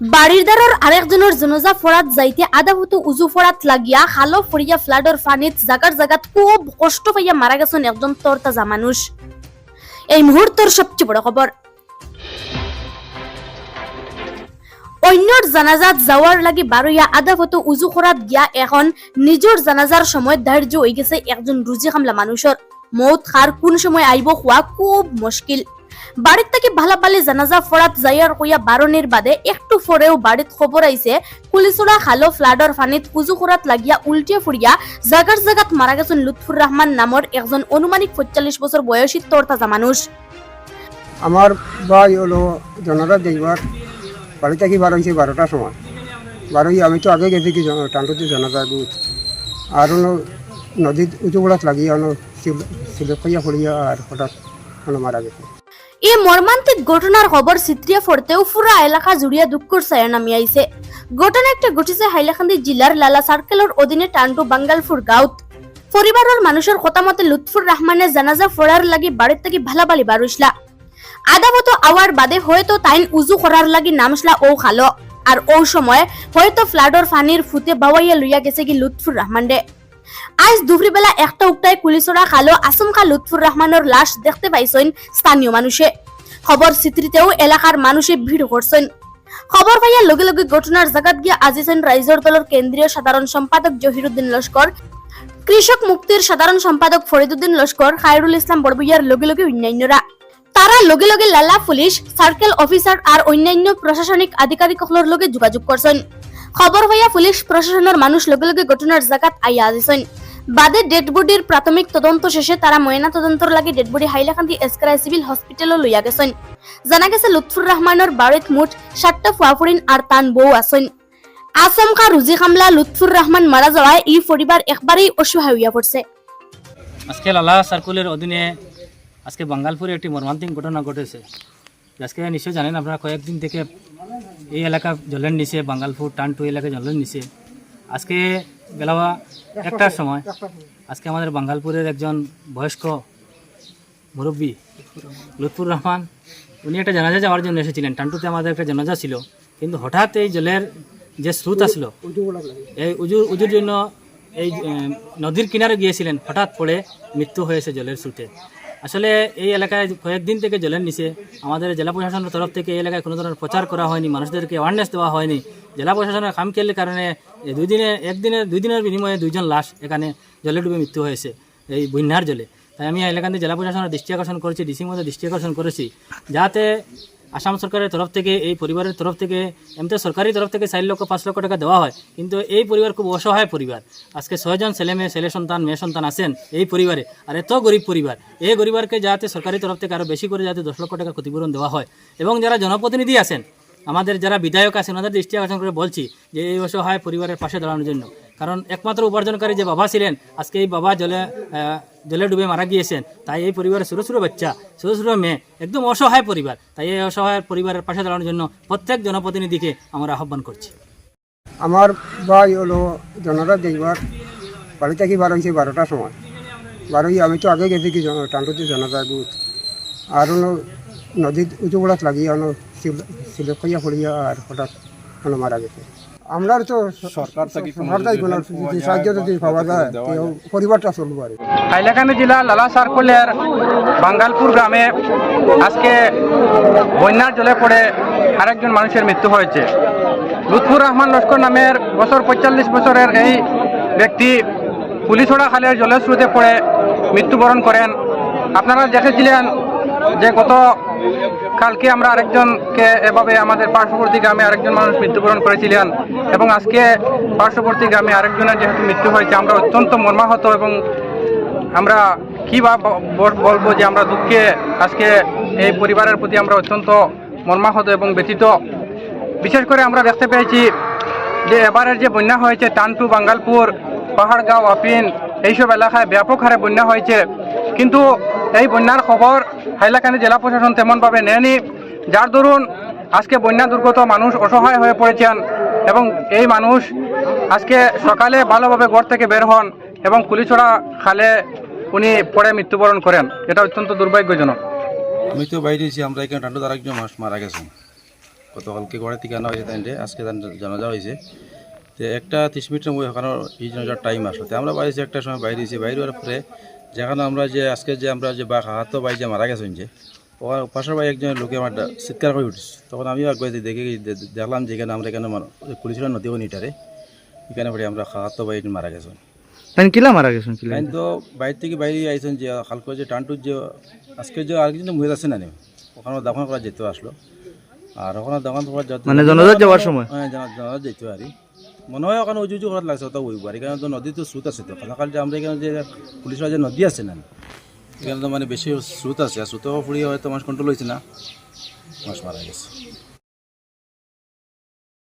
বাড়িরদারর আরেকজনের জনজা ফরাত যাইতে আধা হতো উজু ফরাত লাগিয়া খালো ফরিয়া ফ্লাডর ফানিত জাগার জাগাত খুব কষ্ট পাইয়া মারা গেছেন একজন তরতাজা মানুষ এই মুহূর্তের সবচেয়ে বড় খবর অন্যর জানাজাত যাওয়ার লাগি বারইয়া আধা হতো উজু খরাত গিয়া এখন নিজের জানাজার সময় ধার্য হয়ে গেছে একজন রুজি খামলা মানুষের মৌত খার কোন সময় আইব খোয়া খুব মুশকিল। বাড়ির থেকে ভালা পালে জানাজা ফরাত যাইয়ার কইয়া বারণের বাদে একটু পরেও বাড়িত খবর আইছে কুলিচুরা খালো ফ্লাডর ফানিত উজু খরাত লাগিয়া উল্টিয়া ফুরিয়া জাগার জাগাত মারা গেছেন লুৎফুর রহমান নামর একজন অনুমানিক পঁয়তাল্লিশ বছর বয়সী তরতাজা মানুষ আমার ভাই হলো জনরা দেখবার বাড়ি থেকে বার হয়েছে বারোটার সময়। বারোই আমি তো আগে গেছি কি টান্ডুতে জনতা গুত আর হলো নদীর উঁচু গোড়াত লাগিয়ে হলো সিলেট খাইয়া পড়িয়া আর হঠাৎ হলো মারা গেছে। এই মর্মান্তিক ঘটনার খবর চিত্রিয়া ফরতেও পুরা এলাকা জুড়িয়া দুঃখর ছায়া নামি আইছে ঘটনা একটা ঘটিছে হাইলাকান্দি জেলার লালা সার্কেলের অধীনে টান্ডু বাঙ্গালপুর গাঁত পরিবারের মানুষের কথা মতে লুৎফুর রহমানের জানাজা ফোড়ার লাগি বাড়ির থেকে ভালাবালি বারুসলা আদাবত আওয়ার বাদে হয়তো তাইন উজু করার লাগি নামসলা ও খালো। আর ও সময় হয়তো ফ্লাডর ফানির ফুতে বাওয়াইয়া লইয়া গেছে কি লুৎফুর রহমান রে আজ দুপুরবেলা একটা উক্তায় পুলিশরা খালো আসমকা লুৎফুর রহমানের লাশ দেখতে পাইছেন স্থানীয় মানুষে। খবর চিত্রিতেও এলাকার মানুষে ভিড় করছেন খবর পাইয়া লগে লগে ঘটনার জায়গাত গিয়ে আজিছেন রাইজর দলের কেন্দ্রীয় সাধারণ সম্পাদক জহিরুদ্দিন লস্কর কৃষক মুক্তির সাধারণ সম্পাদক ফরিদুদ্দিন লস্কর খায়রুল ইসলাম বড়বইয়ার লগে লগে অন্যান্যরা। তারা লগে লগে লালা পুলিশ সার্কেল অফিসার আর অন্যান্য প্রশাসনিক আধিকারিকসকলের লগে যোগাযোগ করছেন খবর হইয়া পুলিশ প্রশাসনের মানুষ লগে লগে ঘটনার জায়গাত আইয়া আজিছেন বাদে ডেড বডির প্রাথমিক তদন্ত শেষে তারা ময়না তদন্তর লাগি ডেড বডি হাইলাকান্দি এসকারাই সিভিল হসপিটালও লইয়া গেছেন জানা গেছে লুৎফুর রহমানের বাড়িত মুঠ সাতটা ফুয়াফুরিন আর তান বউ আছেন। আচমকা রুজি খামলা লুৎফুর রহমান মারা যাওয়ায় এই পরিবার একবারেই অসহায় হইয়া পড়ছে আজকে লালা সার্কুলের অধীনে আজকে বাঙ্গালপুরে একটি মর্মান্তিক ঘটনা ঘটেছে। আজকে নিশ্চয়ই জানেন, আপনারা কয়েকদিন থেকে এই এলাকা জলের নিচে, বাঙ্গালপুর টান টু এলাকায় জলের নিচে। আজকে বেলা একটার সময়। আজকে আমাদের বাঙ্গালপুরের একজন বয়স্ক মুরব্বী, লুৎফুর রহমান, উনি একটা জানাজা যাওয়ার জন্য এসেছিলেন। টান্টুতে আমাদের একটা জানাজা ছিল। কিন্তু হঠাৎ এই জলের যে স্রোত আসলো, এই উজুর উজুর জন্য এই নদীর কিনারে গিয়েছিলেন। হঠাৎ পড়ে মৃত্যু হয়েছে জলের স্রোতে। আসলে এই এলাকায় কয়েকদিন থেকে জলের নিচে। আমাদের জেলা প্রশাসনের তরফ থেকে এই এলাকায় কোনো ধরনের প্রচার করা হয়নি, মানুষদেরকে অ্যাওয়ারনেস দেওয়া হয়নি। জেলা প্রশাসনের খামখেয়ালির কারণে দুই দিনে, একদিনের, দুই দিনের বিনিময়ে দুইজন লাশ এখানে জলে ডুবে মৃত্যু হয়েছে, এই বন্যার জলে। তাই আমি এলাকাতে জেলা প্রশাসনের দৃষ্টি আকর্ষণ করেছি, ডিসির মধ্যে দৃষ্টি আকর্ষণ করেছি, যাতে আসাম সরকারের তরফ থেকে, এই পরিবারের তরফ থেকে এমনি সরকারি তরফ থেকে চার লক্ষ, পাঁচ লক্ষ টাকা দেওয়া হয়। কিন্তু এই পরিবার খুব অসহায় পরিবার। আজকে ছয়জন ছেলে মেয়ে, ছেলে সন্তান, মেয়ে সন্তান আছেন এই পরিবারে। আর এত গরিব পরিবার। এই পরিবারকে যাতে সরকারি তরফ থেকে আরও বেশি করে যাতে দশ লক্ষ টাকা ক্ষতিপূরণ দেওয়া হয়। এবং যারা জনপ্রতিনিধি আছেন, আমাদের যারা বিধায়ক আছেন, ওনাদের দৃষ্টি আকর্ষণ করে বলছি যে, এই অসহায় পরিবারের পাশে দাঁড়ানোর জন্য। কারণ একমাত্র উপার্জনকারী যে বাবা ছিলেন, আজকে এই বাবা জলে জলে ডুবে মারা গিয়েছেন, তাই এই পরিবারের ছোটো ছোটো বাচ্চা, ছোটো ছোটো মেয়ে, একদম অসহায় পরিবার, তাই এই অসহায় পরিবারের পাশে দাঁড়ানোর জন্য প্রত্যেক জনপ্রতিনিধিকে আমরা আহ্বান করছি। আমার ভাই হলো জনতা দেখবার বাড়ি থেকে বার হয়েছে বারোটার সময়। বারোই আমি তো আগে গেছি কি টান্ডুতে জনতা গুত আর হলো নদীর উঁচু গোড়াত লাগিয়ে হলো খাইয়া পড়িয়া আর হঠাৎ হলো মারা গেছে। আমরা তো সরকার থেকে সাহায্য যদি পাওয়া যায় পরিবারটা চলবো আর হাইলাকান্দি জেলা লালা সার্কুলের বাঙ্গালপুর গ্রামে আজকে বন্যার জলে পড়ে আরেকজন মানুষের মৃত্যু হয়েছে। লুৎফুর রহমান লস্কর নামের বছর পঁয়তাল্লিশ বছরের এই ব্যক্তি পুলিশোড়া খালের জলের স্রোতে পড়ে মৃত্যুবরণ করেন। আপনারা দেখেছিলেন যে গত কালকে আমরা আরেকজনকে এভাবে আমাদের পার্শ্ববর্তী গ্রামে আরেকজন মানুষ মৃত্যুবরণ করেছিলেন এবং আজকে পার্শ্ববর্তী গ্রামে আরেকজনের যেহেতু মৃত্যু হয়েছে, আমরা অত্যন্ত মর্মাহত এবং আমরা কী বা বলব যে আমরা দুঃখে আজকে এই পরিবারের প্রতি আমরা অত্যন্ত মর্মাহত এবং ব্যথিত। বিশেষ করে আমরা দেখতে পেয়েছি যে এবারের যে বন্যা হয়েছে, টানটু, বাঙ্গালপুর, পাহাড়গাঁও আপিন এইসব এলাকায় ব্যাপক হারে বন্যা হয়েছে। কিন্তু এই বন্যার খবর হাইলাকান্দি জেলা প্রশাসন তেমনভাবে নেয়নি। যার দরুন আজকে বন্যা দুর্গত মানুষ অসহায় হয়ে পড়েছেন এবং এই মানুষ আজকে সকালে ভালোভাবে ঘর থেকে বের হন এবং কুলিছড়া খালে উনি পড়ে মৃত্যুবরণ করেন। এটা অত্যন্ত দুর্ভাগ্যজনক। আমি তো বাইরে এসেছি আমরা এখানে টান্ডু তার একজন মানুষ মারা গেছেন গতকালকে গড়ে থেকে আনা হয়েছে তাই আজকে জানাজা হয়েছে। একটা তিরিশ মিনিটের মধ্যে ওখানে এই জানাজার টাইম আসলো। আমরা বাইরেছি একটা সময় বাইরে হয়েছি বাইরে পরে যেখানে আমরা যে আজকে যে আমরা যে বা হাত বাই যে মারা গেছেন যে ওখানে পাশের বাড়ি একজন লোকে আমার চিৎকার করে উঠেছে। তখন আমিও আগে দেখে দেখলাম যে এখানে আমরা এখানে পুলিশের নদী নিটারে এখানে পরে আমরা হাত বাই মারা গেছেন তাই কিলা মারা গেছেন কিলা তো বাইরে থেকে বাইরে আইছেন যে হালকা যে টানটুর যে আজকে যে আরেকজন মহিলা আছে না নি ওখানে দোকান করা যেতে আসলো। আর ওখানে দোকান করা মানে জনজাত যাওয়ার সময়? হ্যাঁ জানা জানা যেতে আর মনে হয় ওখানে উজু করার লাগছে ওটা বইবার এখানে তো নদী তো স্রোত আছে তো। কালাকাল যে আমরা এখানে যে পুলিশের যে নদী আছে না এখানে তো মানে বেশি স্রোত আছে। আর স্রোত ফুড়িয়ে হয়তো মাছ কন্ট্রোল হয়েছে না। মাছ মারা গেছে।